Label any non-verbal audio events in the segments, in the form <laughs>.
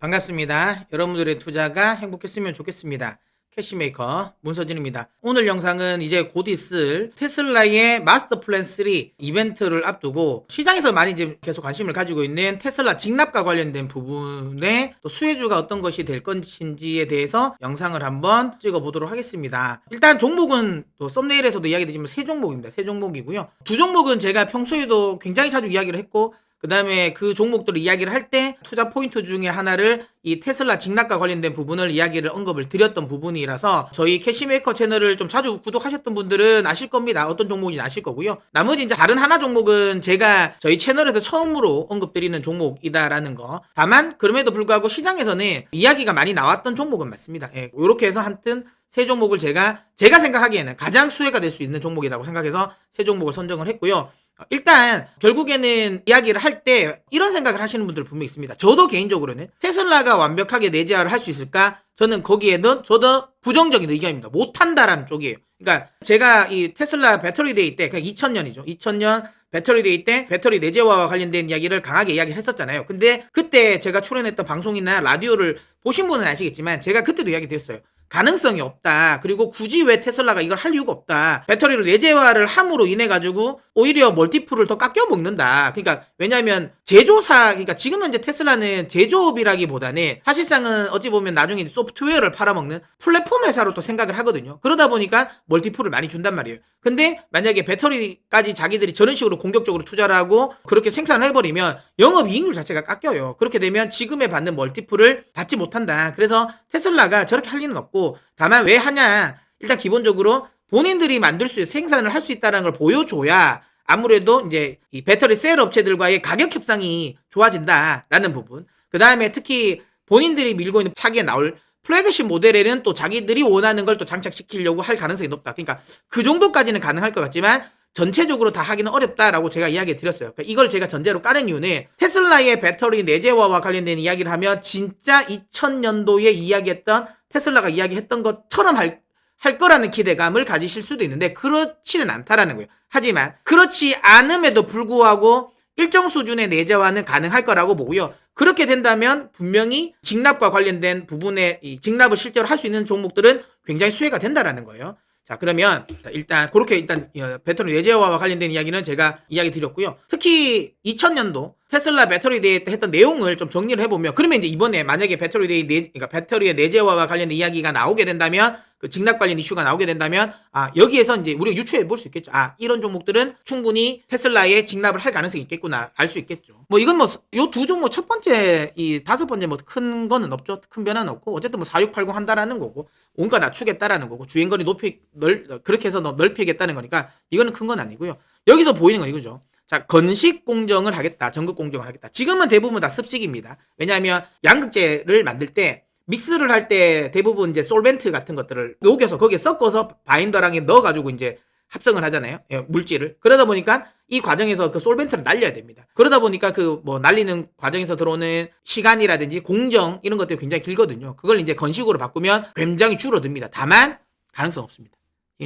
반갑습니다. 여러분들의 투자가 행복했으면 좋겠습니다. 캐시메이커 문서진입니다. 오늘 영상은 이제 곧 있을 테슬라의 마스터 플랜 3 이벤트를 앞두고 시장에서 많이 지금 계속 관심을 가지고 있는 테슬라 직납과 관련된 부분에 또 수혜주가 어떤 것이 될 것인지에 대해서 영상을 한번 찍어 보도록 하겠습니다. 일단 종목은 또 썸네일에서도 이야기드리지만 세 종목입니다. 세 종목이고요. 두 종목은 제가 평소에도 굉장히 자주 이야기를 했고 그 다음에 그 종목들을 이야기를 할 때 투자 포인트 중에 하나를 이 테슬라 직락과 관련된 부분을 이야기를 언급을 드렸던 부분이라서 저희 캐시메이커 채널을 좀 자주 구독하셨던 분들은 아실 겁니다. 어떤 종목인지 아실 거고요. 나머지 이제 다른 하나 종목은 제가 저희 채널에서 처음으로 언급드리는 종목이다라는 거. 다만 그럼에도 불구하고 시장에서는 이야기가 많이 나왔던 종목은 맞습니다. 예, 이렇게 해서 한튼 세 종목을 제가 제가 생각하기에는 가장 수혜가 될 수 있는 종목이라고 생각해서 세 종목을 선정을 했고요. 일단 결국에는 이야기를 할 때 이런 생각을 하시는 분들 분명히 있습니다. 저도 개인적으로는 테슬라가 완벽하게 내재화를 할 수 있을까? 저는 거기에는 저도 부정적인 의견입니다. 못한다라는 쪽이에요. 그러니까 제가 이 테슬라 배터리 데이 때, 그냥 2000년이죠. 2000년 배터리 데이 때 배터리 내재화와 관련된 이야기를 강하게 이야기를 했었잖아요. 근데 그때 제가 출연했던 방송이나 라디오를 보신 분은 아시겠지만 제가 그때도 이야기 드렸어요. 가능성이 없다. 그리고 굳이 왜 테슬라가 이걸 할 이유가 없다. 배터리를 내재화를 함으로 인해 가지고 오히려 멀티플을 더 깎여 먹는다. 그러니까 왜냐하면 제조사 그러니까 지금 현재 테슬라는 제조업이라기보다는 사실상은 어찌 보면 나중에 소프트웨어를 팔아먹는 플랫폼 회사로 또 생각을 하거든요. 그러다 보니까 멀티플을 많이 준단 말이에요. 근데 만약에 배터리까지 자기들이 저런 식으로 공격적으로 투자를 하고 그렇게 생산을 해버리면 영업 이익률 자체가 깎여요. 그렇게 되면 지금에 받는 멀티플을 받지 못한다. 그래서 테슬라가 저렇게 할 리는 없고 다만 왜 하냐? 일단 기본적으로 본인들이 만들 수 생산을 할 수 있다는 걸 보여줘야 아무래도 이제 이 배터리 셀 업체들과의 가격 협상이 좋아진다라는 부분. 그 다음에 특히 본인들이 밀고 있는 차기에 나올 플래그십 모델에는 또 자기들이 원하는 걸 또 장착시키려고 할 가능성이 높다. 그러니까 그 정도까지는 가능할 것 같지만 전체적으로 다 하기는 어렵다라고 제가 이야기 드렸어요. 그러니까 이걸 제가 전제로 까는 이유는 테슬라의 배터리 내재화와 관련된 이야기를 하면 진짜 2000년도에 이야기했던 테슬라가 이야기했던 것처럼 할, 할 거라는 기대감을 가지실 수도 있는데 그렇지는 않다라는 거예요. 하지만 그렇지 않음에도 불구하고 일정 수준의 내재화는 가능할 거라고 보고요. 그렇게 된다면 분명히 직납과 관련된 부분에 이 직납을 실제로 할 수 있는 종목들은 굉장히 수혜가 된다라는 거예요. 자 그러면 일단 그렇게 일단 어, 배터리 내재화와 관련된 이야기는 제가 이야기 드렸고요. 특히 2000년도 테슬라 배터리 데이 때 했던 내용을 좀 정리를 해보면 그러면 이제 이번에 만약에 배터리 데이 내, 그러니까 배터리의 내재화와 관련된 이야기가 나오게 된다면 그 직납 관련 이슈가 나오게 된다면 아 여기에서 이제 우리가 유추해 볼 수 있겠죠. 아 이런 종목들은 충분히 테슬라에 직납을 할 가능성이 있겠구나 알 수 있겠죠. 뭐 이건 뭐 요 두 종목 첫 번째 이 다섯 번째 뭐 큰 거는 없죠. 큰 변화는 없고 어쨌든 뭐 4680 한다라는 거고 원가 낮추겠다라는 거고 주행거리 높이 넓 그렇게 해서 넓히겠다는 거니까 이거는 큰 건 아니고요. 여기서 보이는 건 이거죠. 자, 건식 공정을 하겠다. 전국 공정을 하겠다. 지금은 대부분 다 습식입니다. 왜냐하면 양극재를 만들 때 믹스를 할 때 대부분 이제 솔벤트 같은 것들을 녹여서 거기에 섞어서 바인더랑에 넣어가지고 이제 합성을 하잖아요. 예, 물질을. 그러다 보니까 이 과정에서 그 솔벤트를 날려야 됩니다. 그러다 보니까 그 뭐 날리는 과정에서 들어오는 시간이라든지 공정 이런 것들이 굉장히 길거든요. 그걸 이제 건식으로 바꾸면 굉장히 줄어듭니다. 다만 가능성 없습니다.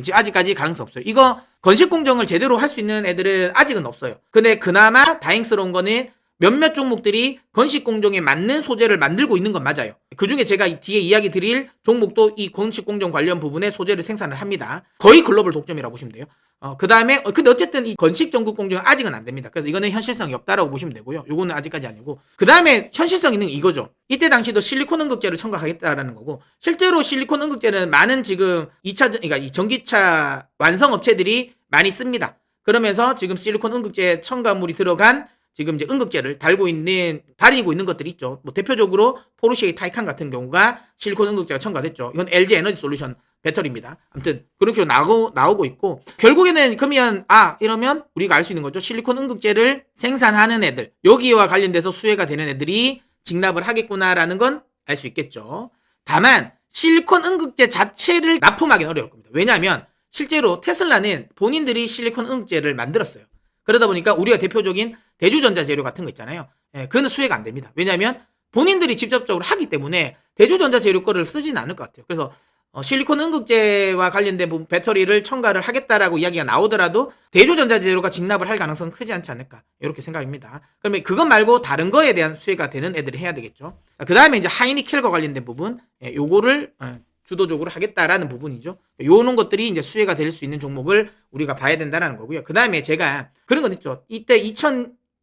지금 아직까지 가능성 없어요. 이거 건식 공정을 제대로 할 수 있는 애들은 아직은 없어요. 근데 그나마 다행스러운 거는 몇몇 종목들이 건식 공정에 맞는 소재를 만들고 있는 건 맞아요. 그 중에 제가 뒤에 이야기 드릴 종목도 이 건식 공정 관련 부분에 소재를 생산을 합니다. 거의 글로벌 독점이라고 보시면 돼요. 어, 그 다음에, 어, 근데 어쨌든 이 건식 전국 공정은 아직은 안 됩니다. 그래서 이거는 현실성이 없다라고 보시면 되고요. 요거는 아직까지 아니고. 그 다음에 현실성 있는 이거죠. 이때 당시도 실리콘 응급제를 첨가하겠다라는 거고, 실제로 실리콘 응급제는 많은 지금 2차, 그러니까 이 전기차 완성 업체들이 많이 씁니다. 그러면서 지금 실리콘 응급제 첨가물이 들어간 지금 이제 응급제를 달고 있는 다리고 있는 것들이 있죠. 뭐 대표적으로 포르쉐의 타이칸 같은 경우가 실리콘 응급제가 첨가됐죠. 이건 LG 에너지 솔루션 배터리입니다. 아무튼 그렇게 나오고 나오고 있고 결국에는 그러면 아 이러면 우리가 알 수 있는 거죠. 실리콘 응급제를 생산하는 애들 여기와 관련돼서 수혜가 되는 애들이 직납을 하겠구나라는 건 알 수 있겠죠. 다만 실리콘 응급제 자체를 납품하기는 어려울 겁니다. 왜냐하면 실제로 테슬라는 본인들이 실리콘 응급제를 만들었어요. 그러다 보니까 우리가 대표적인 대주전자 재료 같은 거 있잖아요. 예, 그거는 수혜가 안 됩니다. 왜냐하면 본인들이 직접적으로 하기 때문에 대주전자 재료 거를 쓰지는 않을 것 같아요. 그래서 어, 실리콘 응급제와 관련된 배터리를 첨가를 하겠다라고 이야기가 나오더라도 대조전자재료가 진납을 할 가능성은 크지 않지 않을까 이렇게 생각입니다. 그러면 그것 말고 다른 거에 대한 수혜가 되는 애들이 해야 되겠죠. 그 다음에 이제 하이니켈과 관련된 부분, 예, 요거를 어, 주도적으로 하겠다라는 부분이죠. 요런 것들이 이제 수혜가 될 수 있는 종목을 우리가 봐야 된다라는 거고요. 그 다음에 제가 그런 건 있죠. 이때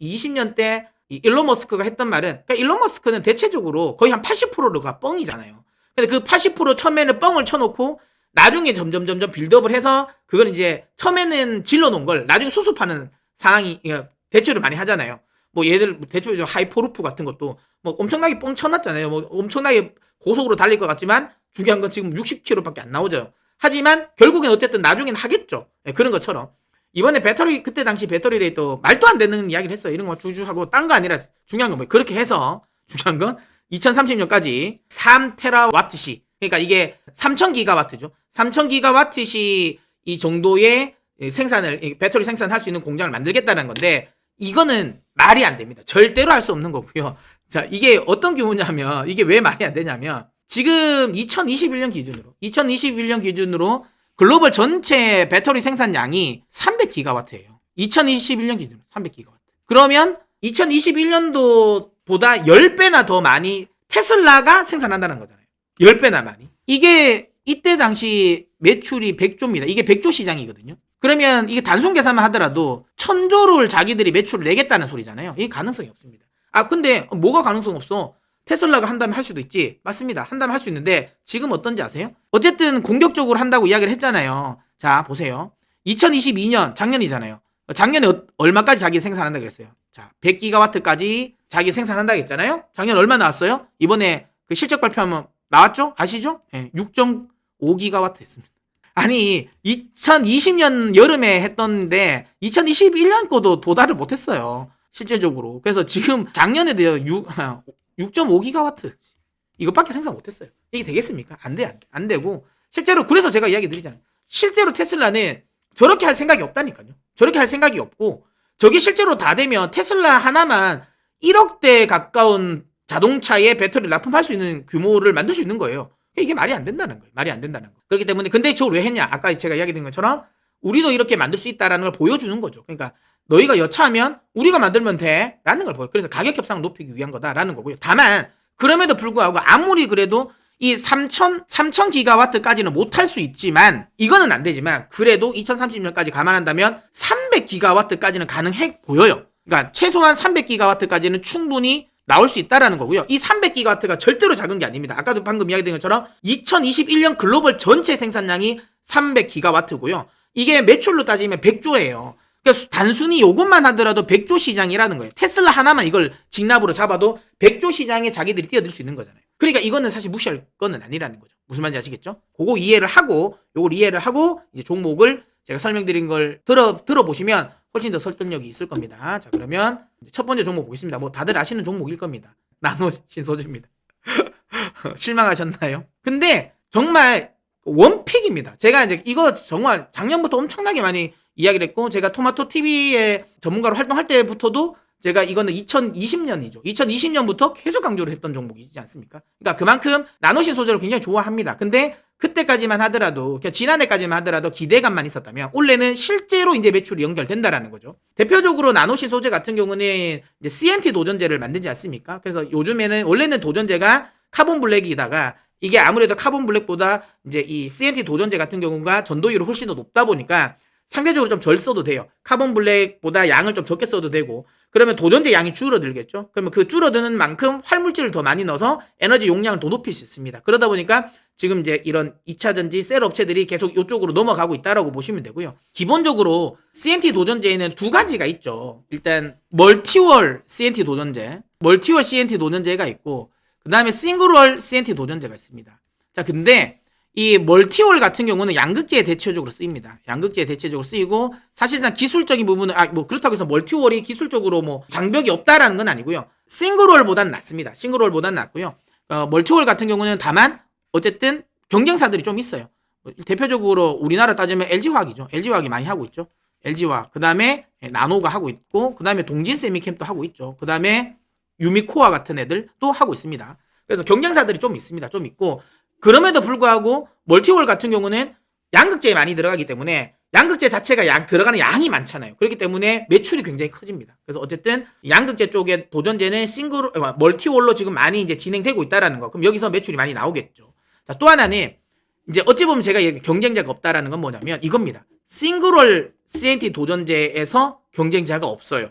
2020년 때이 일론 머스크가 했던 말은 그러니까 일론 머스크는 대체적으로 거의 한 80%가 뻥이잖아요. 근데 그 80% 처음에는 뻥을 쳐놓고 나중에 점점 점점 빌드업을 해서 그걸 이제 처음에는 질러 놓은 걸 나중에 수습하는 상황이 예, 대처를 많이 하잖아요. 뭐 얘들 대체적으로 하이포르프 같은 것도 뭐 엄청나게 뻥 쳐놨잖아요. 뭐 엄청나게 고속으로 달릴 것 같지만 중요한 건 지금 60km밖에 안 나오죠. 하지만 결국엔 어쨌든 나중엔 하겠죠. 예, 그런 것처럼 이번에 배터리 그때 당시 배터리 데이 또 말도 안 되는 이야기를 했어요. 이런 거 주주 하고 딴 거 아니라 중요한 건 뭐예요? 그렇게 해서 중요한 건 2030년까지 3테라와트시 그러니까 이게 3000기가와트죠. 3000기가와트시 이 정도의 생산을 이 배터리 생산할 수 있는 공장을 만들겠다는 건데 이거는 말이 안 됩니다. 절대로 할 수 없는 거고요. 자, 이게 어떤 규모냐면 이게 왜 말이 안 되냐면 지금 2021년 기준으로 2021년 기준으로 글로벌 전체 배터리 생산량이 300기가와트예요. 2021년 기준으로 300기가와트. 그러면 2021년도보다 10배나 더 많이 테슬라가 생산한다는 거잖아요. 10배나 많이. 이게 이때 당시 매출이 100조입니다. 이게 100조 시장이거든요. 그러면 이게 단순 계산만 하더라도 1000조를 자기들이 매출을 내겠다는 소리잖아요. 이게 가능성이 없습니다. 아, 근데 뭐가 가능성 없어? 테슬라가 한다면 할 수도 있지. 맞습니다. 한다면 할 수 있는데 지금 어떤지 아세요? 어쨌든 공격적으로 한다고 이야기를 했잖아요. 자, 보세요. 2022년 작년이잖아요. 작년에 어- 얼마까지 자기 생산한다 그랬어요. 자, 100기가와트까지 자기 생산한다 했잖아요. 작년 얼마 나왔어요? 이번에 그 실적 발표하면 나왔죠? 아시죠? 예, 6.5기가와트 했습니다. 아니, 2020년 여름에 했던데 2021년 거도 도달을 못 했어요. 실제적으로. 그래서 지금 작년에 대해 6, 6.5기가와트. 이것밖에 생산 못 했어요. 이게 되겠습니까? 안 돼, 안 돼. 안 되고. 실제로 그래서 제가 이야기 드리잖아요. 실제로 테슬라는 저렇게 할 생각이 없다니까요. 저렇게 할 생각이 없고 저게 실제로 다 되면 테슬라 하나만 1억 대 가까운 자동차에 배터리를 납품할 수 있는 규모를 만들 수 있는 거예요. 이게 말이 안 된다는 거예요. 말이 안 된다는 거. 그렇기 때문에 근데 저걸 왜 했냐? 아까 제가 이야기 드린 것처럼 우리도 이렇게 만들 수 있다라는 걸 보여주는 거죠. 그러니까 너희가 여차하면 우리가 만들면 돼라는 걸 보여. 그래서 가격 협상을 높이기 위한 거다라는 거고요. 다만 그럼에도 불구하고 아무리 그래도 이3,000 3,000 기가와트까지는 못할 수 있지만 이거는 안 되지만 그래도 2030년까지 감안한다면 300 기가와트까지는 가능해 보여요. 그러니까 최소한 300 기가와트까지는 충분히 나올 수 있다라는 거고요. 이 300기가와트가 절대로 작은 게 아닙니다. 아까도 방금 이야기드린 것처럼 2021년 글로벌 전체 생산량이 300기가와트고요. 이게 매출로 따지면 100조예요. 그러니까 단순히 요것만 하더라도 100조 시장이라는 거예요. 테슬라 하나만 이걸 직납으로 잡아도 100조 시장에 자기들이 뛰어들 수 있는 거잖아요. 그러니까 이거는 사실 무시할 거는 아니라는 거죠. 무슨 말인지 아시겠죠? 그거 이해를 하고 요걸 이해를 하고 이제 종목을 제가 설명드린 걸 들어 들어보시면 훨씬 더 설득력이 있을 겁니다. 자, 그러면 첫 번째 종목 보겠습니다. 뭐 다들 아시는 종목일 겁니다. <laughs> 나노 신 소재입니다. <laughs> 실망하셨나요? 근데 정말 원픽입니다. 제가 이제 이거 정말 작년부터 엄청나게 많이 이야기를 했고 제가 토마토 TV의 전문가로 활동할 때부터도 제가 이거는 2020년이죠. 2020년부터 계속 강조를 했던 종목이지 않습니까? 그러니까 그만큼 나노신 소재를 굉장히 좋아합니다. 근데 그때까지만 하더라도 그러니까 지난해까지만 하더라도 기대감만 있었다면 올해는 실제로 이제 매출이 연결된다라는 거죠. 대표적으로 나노신 소재 같은 경우는 이제 CNT 도전제를 만들지 않습니까? 그래서 요즘에는 원래는 도전제가 카본 블랙이다가 이게 아무래도 카본 블랙보다 이제 이 CNT 도전제 같은 경우가 전도율이 훨씬 더 높다 보니까 상대적으로 좀 덜 써도 돼요. 카본 블랙보다 양을 좀 적게 써도 되고 그러면 도전제 양이 줄어들겠죠. 그러면 그 줄어드는 만큼 활물질을 더 많이 넣어서 에너지 용량을 더 높일 수 있습니다. 그러다 보니까 지금 이제 이런 2차 전지 셀 업체들이 계속 이쪽으로 넘어가고 있다라고 보시면 되고요. 기본적으로 CNT 도전제에는 두 가지가 있죠. 일단 멀티월 CNT 도전제, 멀티월 CNT 도전제가 있고 그 다음에 싱글월 CNT 도전제가 있습니다. 자, 근데 이 멀티월 같은 경우는 양극재에 대체적으로 쓰입니다. 양극재에 대체적으로 쓰이고 사실상 기술적인 부분은 아 뭐 그렇다고 해서 멀티월이 기술적으로 뭐 장벽이 없다라는 건 아니고요. 싱글월보다는 낫습니다. 싱글월보다는 낫고요. 어, 멀티월 같은 경우는 다만 어쨌든 경쟁사들이 좀 있어요. 대표적으로 우리나라 따지면 LG화학이죠. LG화학이 많이 하고 있죠. LG화학. 그 다음에 나노가 하고 있고 그 다음에 동진 세미캠도 하고 있죠. 그 다음에 유미코아 같은 애들 또 하고 있습니다. 그래서 경쟁사들이 좀 있습니다. 좀 있고 그럼에도 불구하고 멀티월 같은 경우는 양극재에 많이 들어가기 때문에 양극재 자체가 양, 들어가는 양이 많잖아요. 그렇기 때문에 매출이 굉장히 커집니다. 그래서 어쨌든 양극재 쪽에 도전제는 싱글, 아, 멀티월로 지금 많이 이제 진행되고 있다라는 거. 그럼 여기서 매출이 많이 나오겠죠. 자, 또 하나는 이제 어찌 보면 제가 경쟁자가 없다라는 건 뭐냐면 이겁니다. 싱글월 CNT 도전제에서 경쟁자가 없어요.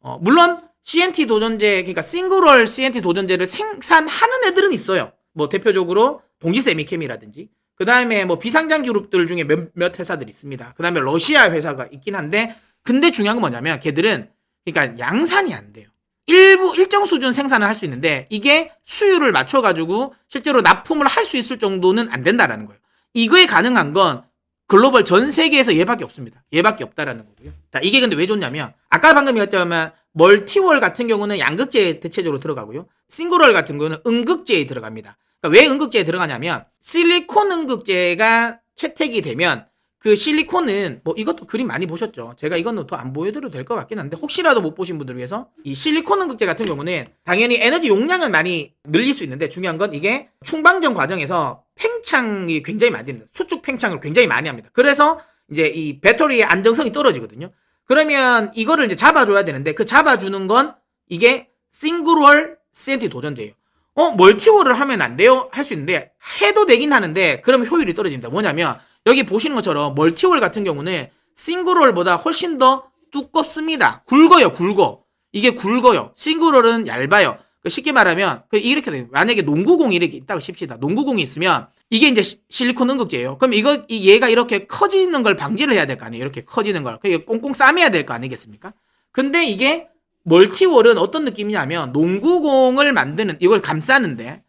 어, 물론 CNT 도전제, 그러니까 싱글월 CNT 도전제를 생산하는 애들은 있어요. 뭐 대표적으로 동지세미캠이라든지 그 다음에 뭐 비상장 그룹들 중에 몇, 몇 회사들이 있습니다. 그 다음에 러시아 회사가 있긴 한데 근데 중요한 건 뭐냐면 걔들은 그러니까 양산이 안 돼요. 일부 일정 수준 생산을 할 수 있는데 이게 수율을 맞춰 가지고 실제로 납품을 할 수 있을 정도는 안 된다라는 거예요. 이거에 가능한 건 글로벌 전 세계에서 얘밖에 없습니다. 얘밖에 없다라는 거고요. 자, 이게 근데 왜 좋냐면 아까 방금 얘기했지만 멀티월 같은 경우는 양극재에 대체적으로 들어가고요. 싱글월 같은 경우는 음극재에 들어갑니다. 그러니까 왜 음극재에 들어가냐면 실리콘 음극재가 채택이 되면 그 실리콘은 뭐 이것도 그림 많이 보셨죠. 제가 이거는 더안 보여드려도 될 것 같긴 한데 혹시라도 못 보신 분들을 위해서 이 실리콘 음극재 같은 경우는 당연히 에너지 용량은 많이 늘릴 수 있는데 중요한 건 이게 충방전 과정에서 팽창이 굉장히 많이 됩니다. 수축 팽창을 굉장히 많이 합니다. 그래서 이제 이 배터리의 안정성이 떨어지거든요. 그러면 이거를 이제 잡아줘야 되는데 그 잡아주는 건 이게 싱글월 CNT 도전제예요. 어 멀티월을 하면 안 돼요? 할 수 있는데 해도 되긴 하는데 그러면 효율이 떨어집니다. 뭐냐면 여기 보시는 것처럼 멀티월 같은 경우는 싱글월보다 훨씬 더 두껍습니다. 굵어요, 굵어. 이게 굵어요. 싱글월은 얇아요. 그 쉽게 말하면 그 이렇게 돼요. 만약에 농구공이 이렇게 있다고 칩시다. 농구공이 있으면 이게 이제 시- 실리콘 음극재예요. 그럼 이거 이 얘가 이렇게 커지는 걸 방지를 해야 될 거 아니에요. 이렇게 커지는 걸. 그게 꽁꽁 싸매야 될 거 아니겠습니까? 근데 이게 멀티월은 어떤 느낌이냐면 농구공을 만드는 이걸 감싸는데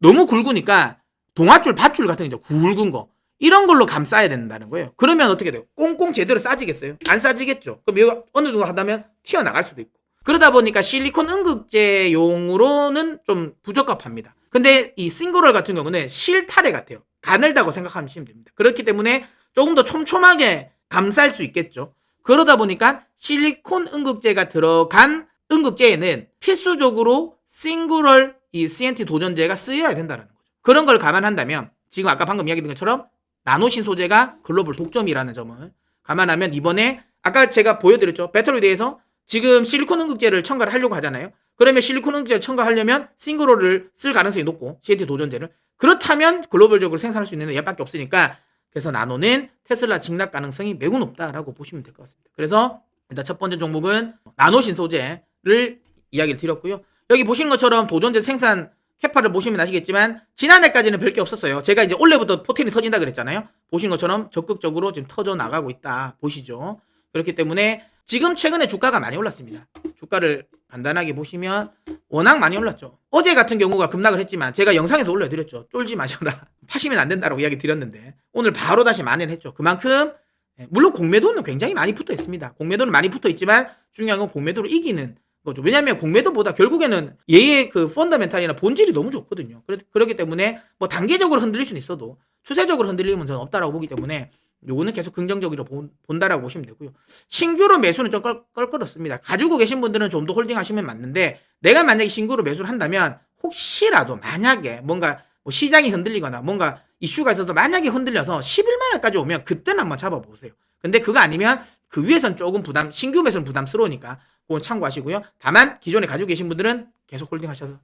너무 굵으니까 동아줄, 밧줄 같은 거 있죠. 굵은 거. 이런 걸로 감싸야 된다는 거예요. 그러면 어떻게 돼요? 꽁꽁 제대로 싸지겠어요? 안 싸지겠죠. 그럼 이거 어느 정도 하다면 튀어나갈 수도 있고. 그러다 보니까 실리콘 음극재용으로는 좀 부적합합니다. 근데 이 싱글월 같은 경우는 실타래 같아요. 가늘다고 생각하시면 됩니다. 그렇기 때문에 조금 더 촘촘하게 감쌀 수 있겠죠. 그러다 보니까 실리콘 음극재가 들어간 음극재에는 필수적으로 싱글월 이 CNT 도전제가 쓰여야 된다는 거죠. 그런 걸 감안한다면 지금 아까 방금 이야기드린 것처럼 나노신 소재가 글로벌 독점이라는 점을 감안하면 이번에 아까 제가 보여드렸죠. 배터리에 대해서 지금 실리콘 음극재를 첨가를 하려고 하잖아요. 그러면 실리콘 음극재를 첨가하려면 싱글홀을 쓸 가능성이 높고 CNT 도전제를 그렇다면 글로벌적으로 생산할 수 있는 얘밖에 없으니까 그래서 나노는 테슬라 직납 가능성이 매우 높다라고 보시면 될 것 같습니다. 그래서 일단 첫 번째 종목은 나노신 소재를 이야기를 드렸고요. 여기 보시는 것처럼 도전제 생산 캐파를 보시면 아시겠지만 지난해까지는 별게 없었어요. 제가 이제 올해부터 포텐이 터진다 그랬잖아요. 보시는 것처럼 적극적으로 지금 터져 나가고 있다. 보시죠. 그렇기 때문에 지금 최근에 주가가 많이 올랐습니다. 주가를 간단하게 보시면 워낙 많이 올랐죠. 어제 같은 경우가 급락을 했지만 제가 영상에서 올려드렸죠. 쫄지 마셔라. <laughs> 파시면 안 된다라고 이야기 드렸는데 오늘 바로 다시 만회를 했죠. 그만큼 예, 물론 공매도는 굉장히 많이 붙어 있습니다. 공매도는 많이 붙어 있지만 중요한 건 공매도를 이기는 거죠. 왜냐하면 공매도보다 결국에는 얘의 그 펀더멘탈이나 본질이 너무 좋거든요. 그렇, 그렇기 때문에 뭐 단계적으로 흔들릴 수는 있어도 추세적으로 흔들리면 저는 없다라고 보기 때문에 요거는 계속 긍정적으로 본, 본다라고 보시면 되고요. 신규로 매수는 좀 껄, 껄끄럽습니다. 가지고 계신 분들은 좀 더 홀딩 하시면 맞는데 내가 만약에 신규로 매수를 한다면 혹시라도 만약에 뭔가 뭐 시장이 흔들리거나 뭔가 이슈가 있어서 만약에 흔들려서 11만 원까지 오면 그때는 한번 잡아보세요. 근데 그거 아니면 그 위에선 조금 부담, 신규 매수는 부담스러우니까 그건 참고하시고요. 다만 기존에 가지고 계신 분들은 계속 홀딩 하셔서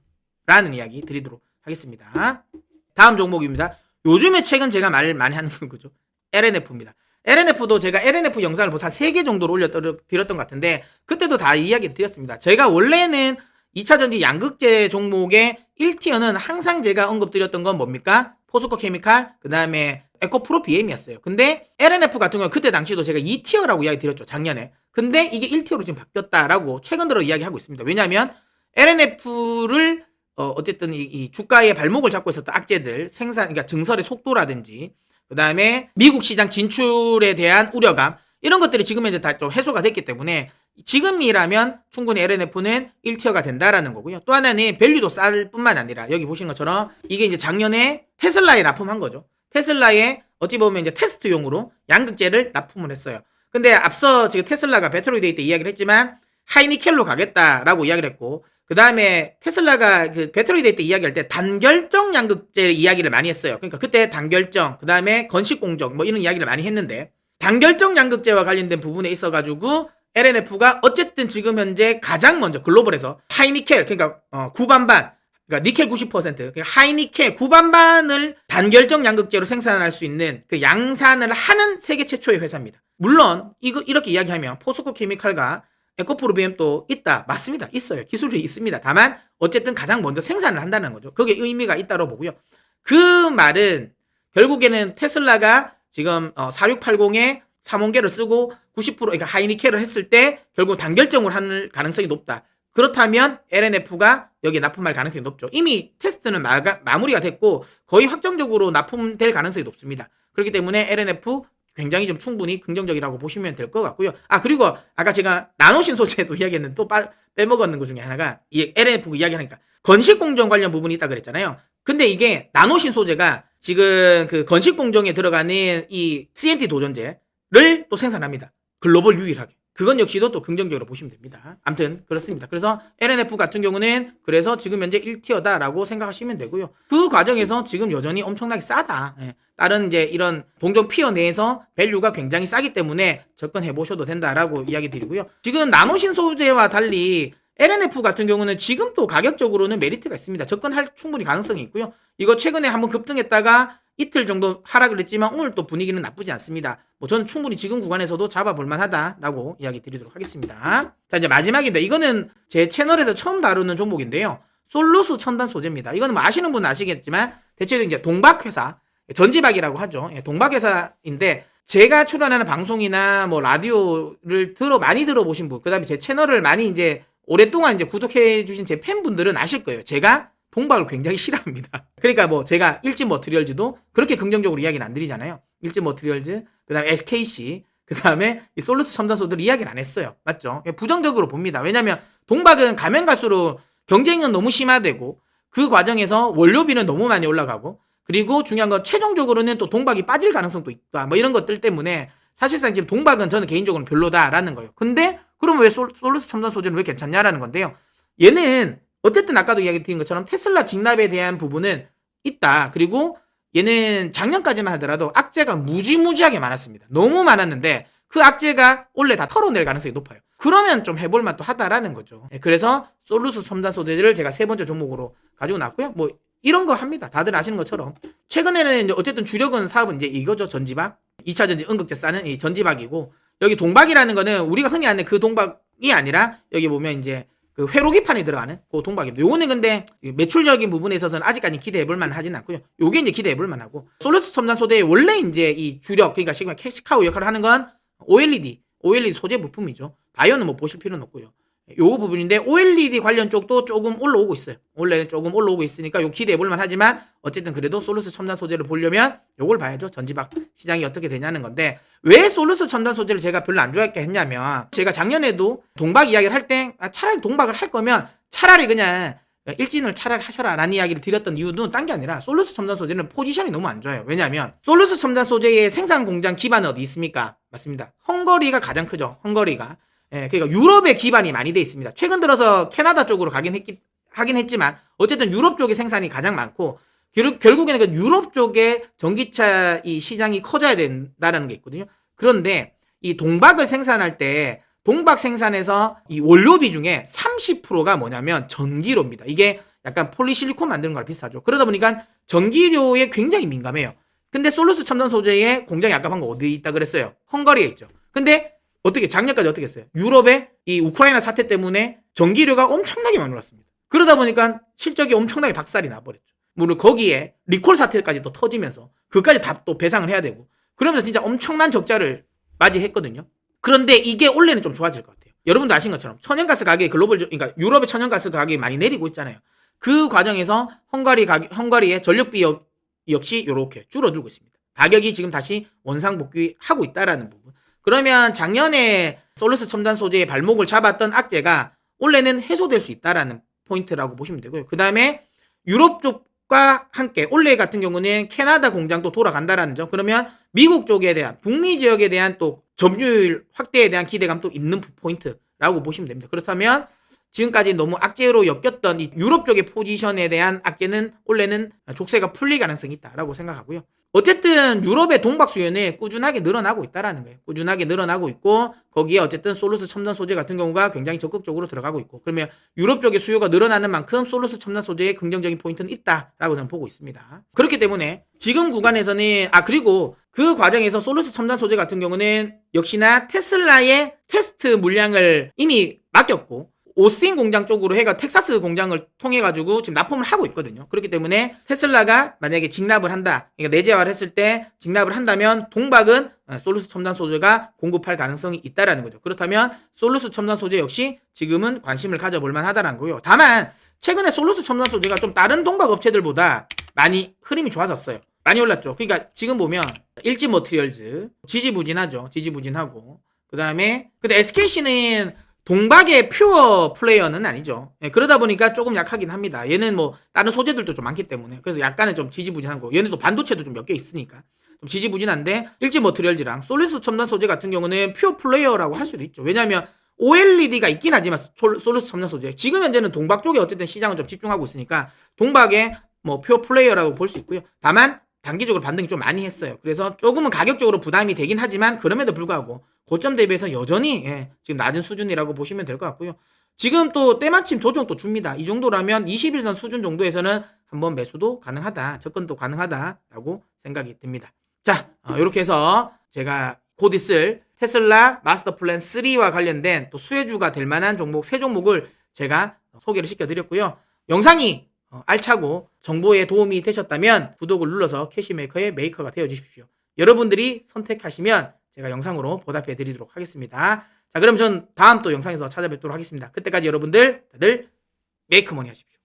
라는 이야기 드리도록 하겠습니다. 다음 종목입니다. 요즘에 최근 제가 말 많이 하는 <laughs> 거죠. LNF입니다. LNF도 제가 LNF 영상을 뭐한 3개 정도로 올려드렸던 것 같은데 그때도 다 이야기 드렸습니다. 제가 원래는 2차전지 양극재 종목의 1티어는 항상 제가 언급드렸던 건 뭡니까? 포스코 케미칼, 그 다음에 에코프로 BM이었어요. 근데 LNF 같은 경우는 그때 당시도 제가 2티어라고 이야기 드렸죠. 작년에. 근데 이게 1티어로 지금 바뀌었다라고 최근 들어 이야기하고 있습니다. 왜냐하면 LNF를 어, 어쨌든 이, 이 주가의 발목을 잡고 있었던 악재들 생산 그러니까 증설의 속도라든지 그 다음에 미국 시장 진출에 대한 우려감 이런 것들이 지금 이제 다 좀 해소가 됐기 때문에 지금이라면 충분히 LNF는 1티어가 된다라는 거고요. 또 하나는 밸류도 쌀 뿐만 아니라 여기 보시는 것처럼 이게 이제 작년에 테슬라에 납품한 거죠. 테슬라에 어찌 보면 이제 테스트용으로 양극재를 납품을 했어요. 근데 앞서 지금 테슬라가 배터리 데이 때 이야기를 했지만 하이니켈로 가겠다라고 이야기를 했고 그 다음에 테슬라가 그 배터리 데이 때 이야기할 때 단결정 양극재 이야기를 많이 했어요. 그러니까 그때 단결정, 그 다음에 건식 공정 뭐 이런 이야기를 많이 했는데 단결정 양극재와 관련된 부분에 있어가지고 LNF가 어쨌든 지금 현재 가장 먼저 글로벌에서 하이니켈 그러니까 어, 구반반 그러니까 니켈 90% 그러니까 하이니켈 구반반을 단결정 양극재로 생산할 수 있는 그 양산을 하는 세계 최초의 회사입니다. 물론 이거 이렇게 이야기하면 포스코 케미칼과 에코프로비엠도 있다. 맞습니다. 있어요. 기술이 있습니다. 다만 어쨌든 가장 먼저 생산을 한다는 거죠. 그게 의미가 있다고 보고요. 그 말은 결국에는 테슬라가 지금 어, 4680에 3원계를 쓰고 90% 그러니까 하이니켈을 했을 때 결국 단결정을 할 가능성이 높다. 그렇다면 LNF가 여기 납품할 가능성이 높죠. 이미 테스트는 마가, 마무리가 됐고 거의 확정적으로 납품될 가능성이 높습니다. 그렇기 때문에 LNF 굉장히 좀 충분히 긍정적이라고 보시면 될 것 같고요. 아 그리고 아까 제가 나노신 소재도 이야기했는데 또 빠, 빼먹었는 것 중에 하나가 이 LNF 이야기하니까 건식 공정 관련 부분이 있다 그랬잖아요. 근데 이게 나노신 소재가 지금 그 건식 공정에 들어가는 이 CNT 도전제를 또 생산합니다. 글로벌 유일하게. 그건 역시도 또 긍정적으로 보시면 됩니다. 암튼 그렇습니다. 그래서 LNF 같은 경우는 그래서 지금 현재 1티어다라고 생각하시면 되고요. 그 과정에서 지금 여전히 엄청나게 싸다. 예. 다른 이제 이런 동종 피어 내에서 밸류가 굉장히 싸기 때문에 접근해 보셔도 된다라고 이야기 드리고요. 지금 나노신 소재와 달리 LNF 같은 경우는 지금 또 가격적으로는 메리트가 있습니다. 접근할 충분히 가능성이 있고요. 이거 최근에 한번 급등했다가 이틀 정도 하락을 했지만 오늘 또 분위기는 나쁘지 않습니다. 뭐 저는 충분히 지금 구간에서도 잡아볼 만하다라고 이야기 드리도록 하겠습니다. 자 이제 마지막인데 이거는 제 채널에서 처음 다루는 종목인데요. 솔루스 첨단 소재입니다. 이거는 뭐 아시는 분은 아시겠지만 대체로 이제 동박회사 전지박이라고 하죠. 예, 동박회사인데 제가 출연하는 방송이나 뭐 라디오를 들어 많이 들어보신 분, 그다음에 제 채널을 많이 이제 오랫동안 이제 구독해 주신 제 팬분들은 아실 거예요. 제가 동박을 굉장히 <laughs> 싫어합니다. 그러니까 뭐 제가 일진 머트리얼즈도 그렇게 긍정적으로 이야기는 안 드리잖아요. 일진 머트리얼즈, 그 다음에 SKC, 그 다음에 이 솔루스 첨단소들 이야기를 안 했어요. 맞죠? 부정적으로 봅니다. 왜냐면 동박은 가면 갈수록 경쟁은 너무 심화되고 그 과정에서 원료비는 너무 많이 올라가고 그리고 중요한 건 최종적으로는 또 동박이 빠질 가능성도 있다. 뭐 이런 것들 때문에 사실상 지금 동박은 저는 개인적으로 별로다라는 거예요. 근데 그러면 왜 솔, 솔루스 첨단 소재는 왜 괜찮냐라는 건데요. 얘는 어쨌든 아까도 이야기 드린 것처럼 테슬라 직납에 대한 부분은 있다. 그리고 얘는 작년까지만 하더라도 악재가 무지무지하게 많았습니다. 너무 많았는데 그 악재가 원래 다 털어낼 가능성이 높아요. 그러면 좀 해볼 만도 하다라는 거죠. 네, 그래서 솔루스 첨단 소재를 제가 세 번째 종목으로 가지고 나왔고요. 뭐 이런 거 합니다. 다들 아시는 것처럼 최근에는 이제 어쨌든 주력은 사업은 이제 이거죠. 전지박. 2차 전지 응급제 싸는 이 전지박이고 여기 동박이라는 거는 우리가 흔히 아는 그 동박이 아니라 여기 보면 이제 그 회로기판에 들어가는 그 동박입니다. 요거는 근데 매출적인 부분에 있어서는 아직까지 기대해볼 만하진 않고요. 요게 이제 기대해볼 만하고 솔루스 첨단 소재의 원래 이제 이 주력 그러니까 시그마 캐시카우 역할을 하는 건 OLED, OLED 소재 부품이죠. 바이오는 뭐 보실 필요는 없고요. 요 부분인데 OLED 관련 쪽도 조금 올라오고 있어요. 원래 조금 올라오고 있으니까 요 기대해 볼만 하지만 어쨌든 그래도 솔루스 첨단 소재를 보려면 요걸 봐야죠. 전지박 시장이 어떻게 되냐는 건데 왜 솔루스 첨단 소재를 제가 별로 안 좋아했게 했냐면 제가 작년에도 동박 이야기를 할때 아, 차라리 동박을 할 거면 차라리 그냥 일진을 차라리 하셔라 라는 이야기를 드렸던 이유는 딴 게 아니라 솔루스 첨단 소재는 포지션이 너무 안 좋아요. 왜냐하면 솔루스 첨단 소재의 생산 공장 기반은 어디 있습니까? 맞습니다. 헝거리가 가장 크죠. 헝거리가. 예, 그러니까 유럽에 기반이 많이 돼 있습니다. 최근 들어서 캐나다 쪽으로 가긴 했기, 하긴 했지만 어쨌든 유럽 쪽의 생산이 가장 많고 결, 결국에는 그 유럽 쪽에 전기차 이 시장이 커져야 된다는 게 있거든요. 그런데 이 동박을 생산할 때 동박 생산에서 이 원료비 중에 30%가 뭐냐면 전기료입니다. 이게 약간 폴리실리콘 만드는 거랑 비슷하죠. 그러다 보니까 전기료에 굉장히 민감해요. 근데 솔루스 첨단 소재의 공장이 아까 방금 어디 있다 그랬어요? 헝가리에 있죠. 근데 어떻게 작년까지 어떻게 했어요? 유럽에 이 우크라이나 사태 때문에 전기료가 엄청나게 많이 올랐습니다. 그러다 보니까 실적이 엄청나게 박살이 나버렸죠. 물론 거기에 리콜 사태까지 또 터지면서 그까지 다 또 배상을 해야 되고 그러면서 진짜 엄청난 적자를 맞이했거든요. 그런데 이게 올해는 좀 좋아질 것 같아요. 여러분도 아신 것처럼 천연가스 가격이 글로벌 그러니까 유럽의 천연가스 가격이 많이 내리고 있잖아요. 그 과정에서 헝가리 가격, 헝가리의 전력비 역, 역시 이렇게 줄어들고 있습니다. 가격이 지금 다시 원상 복귀하고 있다라는 부분. 그러면 작년에 솔루스 첨단 소재의 발목을 잡았던 악재가 올해는 해소될 수 있다라는 포인트라고 보시면 되고요. 그 다음에 유럽 쪽과 함께 올해 같은 경우는 캐나다 공장도 돌아간다라는 점. 그러면 미국 쪽에 대한 북미 지역에 대한 또 점유율 확대에 대한 기대감도 있는 포인트라고 보시면 됩니다. 그렇다면 지금까지 너무 악재로 엮였던 이 유럽 쪽의 포지션에 대한 악재는 원래는 족쇄가 풀릴 가능성이 있다라고 생각하고요. 어쨌든 유럽의 동박 수요는 꾸준하게 늘어나고 있다라는 거예요. 꾸준하게 늘어나고 있고 거기에 어쨌든 솔루스 첨단 소재 같은 경우가 굉장히 적극적으로 들어가고 있고 그러면 유럽 쪽의 수요가 늘어나는 만큼 솔루스 첨단 소재에 긍정적인 포인트는 있다라고 저는 보고 있습니다. 그렇기 때문에 지금 구간에서는 아 그리고 그 과정에서 솔루스 첨단 소재 같은 경우는 역시나 테슬라의 테스트 물량을 이미 맡겼고 오스틴 공장 쪽으로 해가 텍사스 공장을 통해 가지고 지금 납품을 하고 있거든요. 그렇기 때문에 테슬라가 만약에 직납을 한다, 그러니까 내재화를 했을 때 직납을 한다면 동박은 어, 솔루스 첨단 소재가 공급할 가능성이 있다라는 거죠. 그렇다면 솔루스 첨단 소재 역시 지금은 관심을 가져볼 만하다라는 거고요. 다만 최근에 솔루스 첨단 소재가 좀 다른 동박 업체들보다 많이 흐름이 좋아졌어요. 많이 올랐죠. 그러니까 지금 보면 일지 머티리얼즈 지지부진하죠. 지지부진하고 그 다음에 근데 SKC는 동박의 퓨어 플레이어는 아니죠. 예, 그러다 보니까 조금 약하긴 합니다. 얘는 뭐 다른 소재들도 좀 많기 때문에 그래서 약간은 좀 지지부진한 거. 또 반도체도 좀 몇 개 있으니까 좀 지지부진한데 일지 머티리얼즈랑 솔루스 첨단 소재 같은 경우는 퓨어 플레이어라고 할 수도 있죠. 왜냐하면 OLED가 있긴 하지만 솔- 솔루스 첨단 소재 지금 현재는 동박 쪽에 어쨌든 시장을 좀 집중하고 있으니까 동박의 뭐 퓨어 플레이어라고 볼 수 있고요. 다만 단기적으로 반등이 좀 많이 했어요. 그래서 조금은 가격적으로 부담이 되긴 하지만 그럼에도 불구하고 고점 대비해서 여전히 예, 지금 낮은 수준이라고 보시면 될 것 같고요. 지금 또 때마침 조정 또 줍니다. 이 정도라면 21선 수준 정도에서는 한번 매수도 가능하다, 접근도 가능하다라고 생각이 듭니다. 자, 어, 이렇게 해서 제가 곧 있을 테슬라 마스터 플랜 3와 관련된 또 수혜주가 될 만한 종목 세 종목을 제가 소개를 시켜드렸고요. 영상이 어, 알차고 정보에 도움이 되셨다면 구독을 눌러서 캐시메이커의 메이커가 되어 주십시오. 여러분들이 선택하시면 제가 영상으로 보답해 드리도록 하겠습니다. 자, 그럼 전 다음 또 영상에서 찾아뵙도록 하겠습니다. 그때까지 여러분들 다들 메이크머니 하십시오.